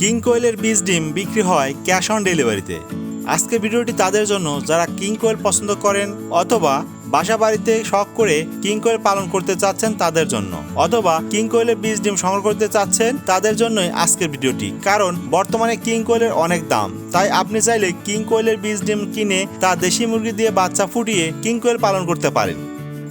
King কোয়েলের বীজ ডিম বিক্রি হয় ক্যাশ অন ডেলিভারিতে। আজকের ভিডিওটি তাদের জন্য যারা কিং কোয়েল পছন্দ করেন অথবা বাসা বাড়িতে শখ করে কিং কোয়েল পালন করতে চাচ্ছেন তাদের জন্য, অথবা কিং কোয়েলের বীজ ডিম সংগ্রহ করতে চাচ্ছেন তাদের জন্যই আজকের ভিডিওটি, কারণ বর্তমানে কিং কোয়েলের অনেক দাম। তাই আপনি চাইলে কিং কোয়েলের বীজ ডিম কিনে তা দেশি মুরগি দিয়ে বাচ্চা ফুটিয়ে কিং কোয়েল পালন করতে পারেন।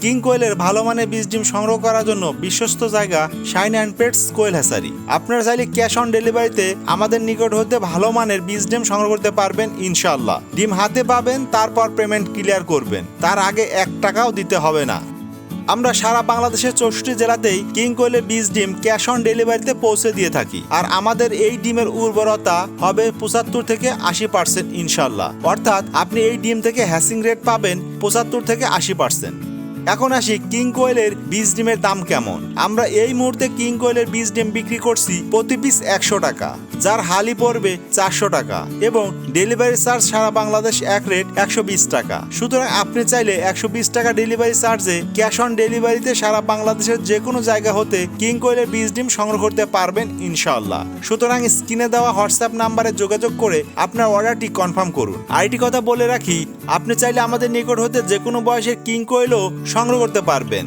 কিং কোয়েলের ভালো মানের বীজ ডিম সংগ্রহ করার জন্য বিশ্বস্ত জায়গা Shine and Pets Quail Hatchery. আপনারা চাইলে ক্যাশ অন ডেলিভারিতে আমাদের নিকট হতে ভালো মানের বীজ ডিম সংগ্রহ করতে পারবেন ইনশাল্লাহ ডিম হাতে পাবেন, তারপর পেমেন্ট ক্লিয়ার করবেন। তার আগে এক টাকাও দিতে হবে না। আমরা সারা বাংলাদেশের চৌষট্টি জেলাতেই কিং কোয়েলের বীজ ডিম ক্যাশ অন ডেলিভারিতে পৌঁছে দিয়ে থাকি। আর আমাদের এই ডিমের উর্বরতা হবে পঁচাত্তর থেকে আশি পার্সেন্ট ইনশাল্লাহ অর্থাৎ আপনি এই ডিম থেকে হ্যাসিং রেট পাবেন পঁচাত্তর থেকে আশি পার্সেন্ট। এখন আসি কিং কোয়েলের বীজ ডিমের দাম কেমন? আমরা এই মুহূর্তে কিং কোয়েলের বীজ ডিম বিক্রি করছি প্রতি পিস একশো টাকা, যার হালি পড়বে চারশো টাকা এবং ডেলিভারি চার্জ সারা বাংলাদেশ এক রেট একশো বিশ টাকা। সুতরাং আপনি চাইলে একশো বিশ টাকা ডেলিভারি চার্জে ক্যাশ অন ডেলিভারিতে সারা বাংলাদেশের যে কোনো জায়গা হতে কিং কোয়েলের বীজ ডিম সংগ্রহ করতে পারবেন ইনশাল্লাহ সুতরাং স্ক্রিনে দেওয়া হোয়াটসঅ্যাপ নাম্বারে যোগাযোগ করে আপনার অর্ডারটি কনফার্ম করুন। আরেকটি কথা বলে রাখি, আপনি চাইলে আমাদের নিকট হতে যে কোনো বয়সের কিং কোয়েলও সংগ্রহ করতে পারবেন।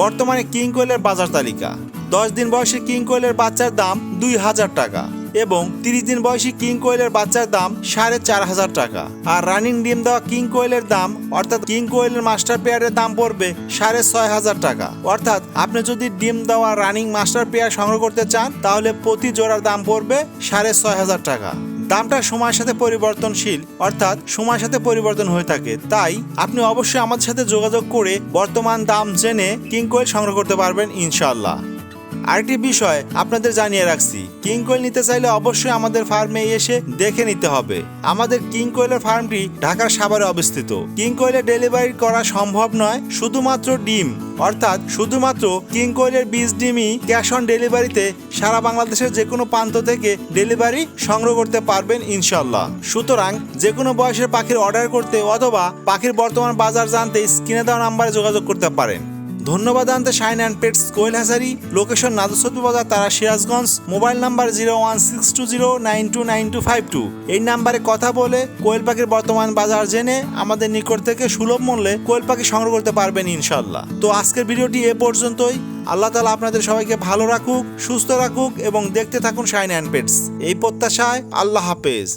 বর্তমানে কিং কোয়েলের বাজার তালিকা। দশ দিন বয়সী কিং কোয়েলের বাচ্চার দাম দুই হাজার টাকা এবং তিরিশ দিন বয়সী কিং কোয়েলের বাচ্চার দাম সাড়ে চার হাজার টাকা। আর রানিং ডিম দেওয়া কিং কোয়েলের দাম, অর্থাৎ কিং কোয়েলের মাস্টার পেয়ারের দাম পড়বে সাড়ে ছয় হাজার টাকা। অর্থাৎ আপনি যদি ডিম দেওয়া রানিং মাস্টার পেয়ার সংগ্রহ করতে চান, তাহলে প্রতি জোড়ার দাম পড়বে সাড়ে ছয় হাজার টাকা। দামটা সময়ের সাথে পরিবর্তনশীল, অর্থাৎ সময়ের সাথে পরিবর্তন হয়ে থাকে। তাই আপনি অবশ্যই আমাদের সাথে যোগাযোগ করে বর্তমান দাম জেনে কিং কোয়েল সংগ্রহ করতে পারবেন ইনশাল্লাহ আরেকটি বিষয় আপনাদের জানিয়ে রাখছি। কিং কোয়েল নিতে চাইলে অবশ্যই আমাদের ফার্মে এসে দেখে নিতে হবে। আমাদের কিং কোয়েলের ফার্মটি ঢাকার সাভারে অবস্থিত। কিং কোয়েলের ডেলিভারি করা সম্ভব নয়, শুধুমাত্র ডিম। অর্থাৎ শুধুমাত্র কিং কোয়েলের বীজ ডিমই ক্যাশ অন ডেলিভারিতে সারা বাংলাদেশের যে কোনো প্রান্ত থেকে ডেলিভারি সংগ্রহ করতে পারবেন ইনশাল্লাহ সুতরাং যে কোনো বয়সের পাখির অর্ডার করতে অথবা পাখির বর্তমান বাজার জানতে স্ক্রিনে দেওয়া নাম্বারে যোগাযোগ করতে পারেন। ধন্যবাদ আনতে Shine and Pets Quail Hatchery location নাদুসতু বাজার, তারা Sirajganj, mobile number zero one six two zero nine two nine two five two. এই নাম্বারে কথা বলে কোয়েল পাখির বর্তমান বাজার জেনে আমাদের নিকট থেকে সুলভ মূল্যে কোয়েল পাখি সংগ্রহ করতে পারবেন ইনশাল্লাহ। তো আজকের ভিডিওটি এ পর্যন্তই। আল্লাহ তালা আপনাদের সবাইকে ভালো রাখুক, সুস্থ রাখুক এবং দেখতে থাকুন শাইন অ্যান্ড পেটস। এই প্রত্যাশায় আল্লাহ হাফেজ।